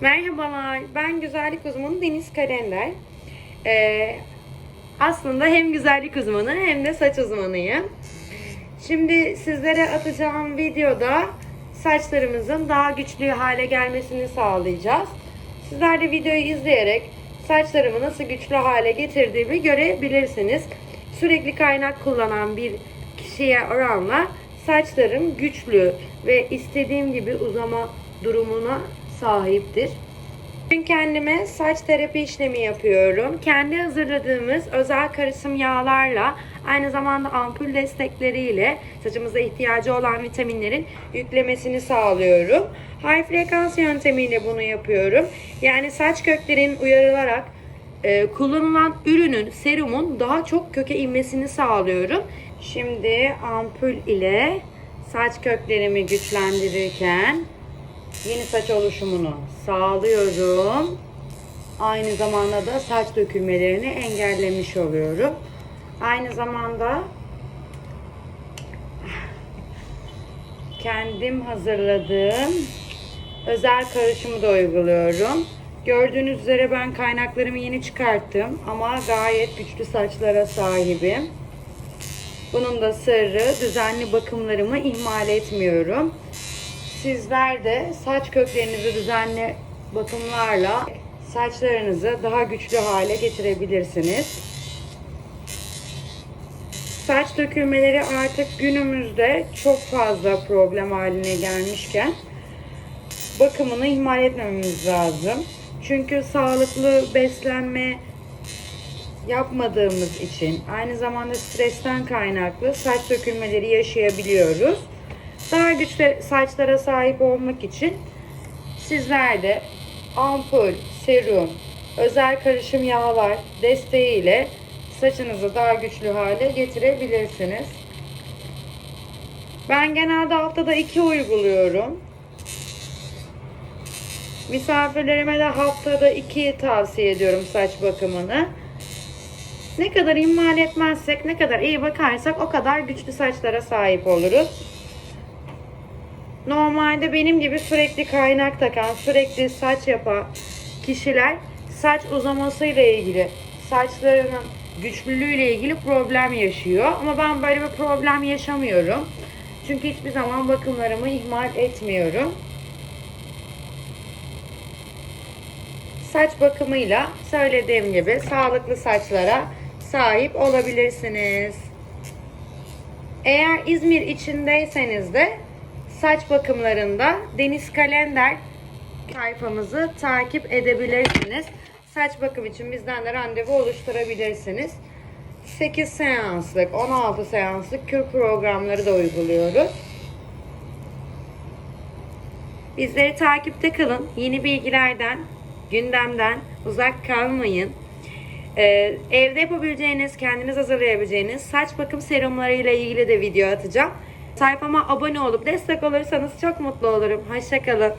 Merhabalar, ben güzellik uzmanı Deniz Kalender. Ee, aslında hem güzellik uzmanı hem de saç uzmanıyım. Şimdi sizlere atacağım videoda saçlarımızın daha güçlü hale gelmesini sağlayacağız. Sizler de videoyu izleyerek saçlarımı nasıl güçlü hale getirdiğimi görebilirsiniz. Sürekli kaynak kullanan bir kişiye oranla saçlarım güçlü ve istediğim gibi uzama durumuna sahiptir. Bugün kendime saç terapi işlemi yapıyorum. Kendi hazırladığımız özel karışım yağlarla aynı zamanda ampul destekleriyle saçımıza ihtiyacı olan vitaminlerin yüklemesini sağlıyorum. High frekans yöntemiyle bunu yapıyorum. Yani saç köklerin uyarılarak e, kullanılan ürünün, serumun daha çok köke inmesini sağlıyorum. Şimdi ampul ile saç köklerimi güçlendirirken yeni saç oluşumunu sağlıyorum. Aynı zamanda da saç dökülmelerini engellemiş oluyorum. Aynı zamanda kendim hazırladığım özel karışımı da uyguluyorum. Gördüğünüz üzere ben kaynaklarımı yeni çıkarttım ama gayet güçlü saçlara sahibim. Bunun da sırrı düzenli bakımlarımı ihmal etmiyorum. Sizler de saç köklerinizi düzenli bakımlarla saçlarınızı daha güçlü hale getirebilirsiniz. Saç dökülmeleri artık günümüzde çok fazla problem haline gelmişken bakımını ihmal etmememiz lazım. Çünkü sağlıklı beslenme yapmadığımız için aynı zamanda stresten kaynaklı saç dökülmeleri yaşayabiliyoruz. Daha güçlü saçlara sahip olmak için sizler de ampul, serum, özel karışım yağlar desteğiyle saçınızı daha güçlü hale getirebilirsiniz. Ben genelde haftada iki uyguluyorum. Misafirlerime de haftada iki tavsiye ediyorum saç bakımını. Ne kadar ihmal etmezsek, ne kadar iyi bakarsak o kadar güçlü saçlara sahip oluruz. Normalde benim gibi sürekli kaynak takan, sürekli saç yapan kişiler saç uzamasıyla ilgili, saçlarının güçlülüğüyle ilgili problem yaşıyor. Ama ben böyle bir problem yaşamıyorum. Çünkü hiçbir zaman bakımlarımı ihmal etmiyorum. Saç bakımıyla söylediğim gibi sağlıklı saçlara sahip olabilirsiniz. Eğer İzmir içindeyseniz de saç bakımlarında Deniz Kalender sayfamızı takip edebilirsiniz. Saç bakım için bizden de randevu oluşturabilirsiniz. 8 seanslık, 16 seanslık kür programları da uyguluyoruz. Bizleri takipte kalın. Yeni bilgilerden, gündemden uzak kalmayın. Ee, evde yapabileceğiniz, kendiniz hazırlayabileceğiniz saç bakım serumlarıyla ilgili de video atacağım. Sayfama abone olup destek olursanız çok mutlu olurum. Hoşçakalın.